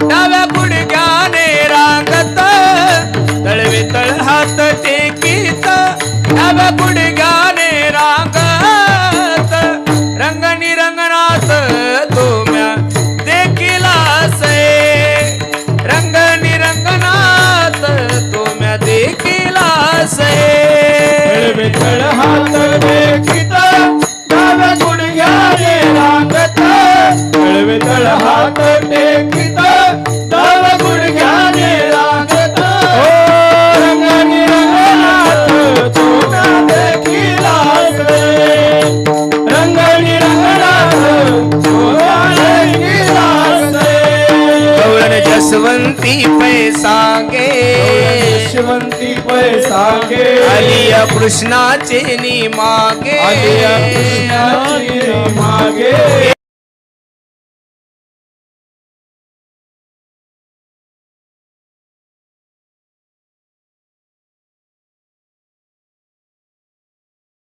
डाव्या गुडघ्याने रांगत तळवे तळ हात टेकीत. डाव्या गुडघ्याने रांगत रंग रंगनाथ तुम्या देखील असे. रंग रंगनाथ तुम्या देखील असे. तळ हात देखीत डाव्या गुडघ्याने रांगत विठ्ठल हात टेकीत. गवळण जसवंती पैसांगे. शिवंती पैसागे. आलिया कृष्णाचे नी मागे. आलिया कृष्णाची मागे.